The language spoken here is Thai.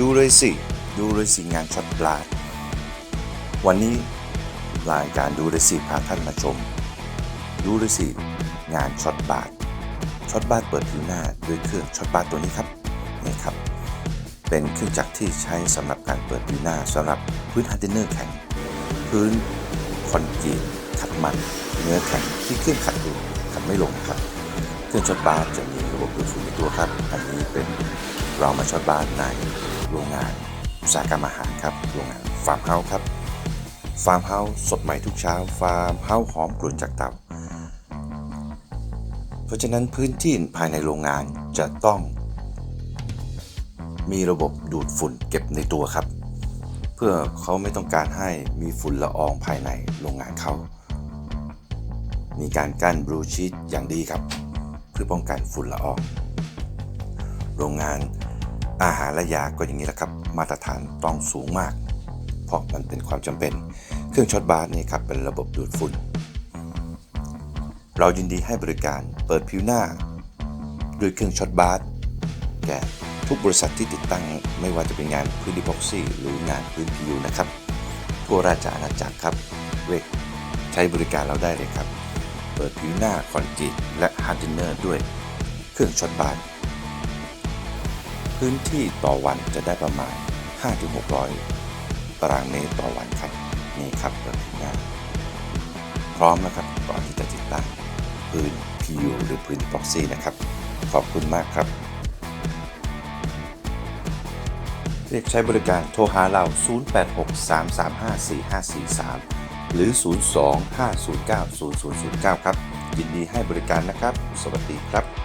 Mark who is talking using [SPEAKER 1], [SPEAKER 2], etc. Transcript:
[SPEAKER 1] ดูเลยสิ ดูเลยสิงานช็อตปลาดวันนี้รายการดูเลยสิพาท่านมาชม ดูเลยสิงานช็อตบาทช็อตบาทเปิดผิวหน้าด้วยเครื่องช็อตบาทตัวนี้ครับนี่ครับ เป็นเครื่องจักรที่ใช้สำหรับการเปิดผิวหน้าสำหรับพื้นฮาร์ดเดนเนอร์แข็ง พื้นคอนกรีตขัดมันเนื้อแข็งที่เครื่องขัดอยู่ขัดไม่ลงครับ เครื่องช็อตบาร์จะมีระบบดูดฝุ่นในตัวครับ อันนี้เป็นเรามาช็อตบาร์ใน โรงงานอุตสาหกรรมอาหารครับโรงงานฟาร์มเฮาส์ครับฟาร์มเฮาส์สดใหม่ทุกเช้าฟาร์มเฮาส์หอมกลุ่นจากเตาเพราะฉะนั้นพื้นที่ภายในโรงงานจะต้อง มีระบบดูดฝุ่นเก็บในตัวครับ เพื่อเขาไม่ต้องการให้มีฝุ่นละอองภายในโรงงานเขา มีการกั้นบลูชีตอย่างดีครับ เพื่อป้องกันฝุ่นละออง โรงงาน อาหารและยาก็อย่างนี้แหละครับ มาตรฐานต้องสูงมาก เพราะมันเป็นความจำเป็น เครื่องช็อตบาร์นี่ครับเป็นระบบดูดฝุ่น เรายินดีให้บริการเปิดผิวหน้า ด้วยเครื่องช็อตบาร์แก่ทุกบริษัทที่ติดตั้งไม่ว่าจะเป็นงานพื้นดิพ็อกซี่หรืองานพื้นผิวนะครับทั่วราชอาณาจักรครับเวกใช้บริการเราได้เลยครับ เปิดผิวหน้าคอนกรีตและฮาร์ดเนเนอร์ด้วยเครื่องช็อตบาร์ พื้นที่ต่อวันจะได้ประมาณ 5-600 ตารางเมตรต่อวันครับ นี่ครับเปิดผิวหน้พร้อมนะครับก่อนที่จะติดตั้งพื้น PU หรือพื้น Epoxy นะครับ ขอบคุณมากครับ เรียกใช้บริการโทรหาเรา 0863354543 หรือ 025090009 ครับ ยินดีให้บริการนะครับ สวัสดีครับ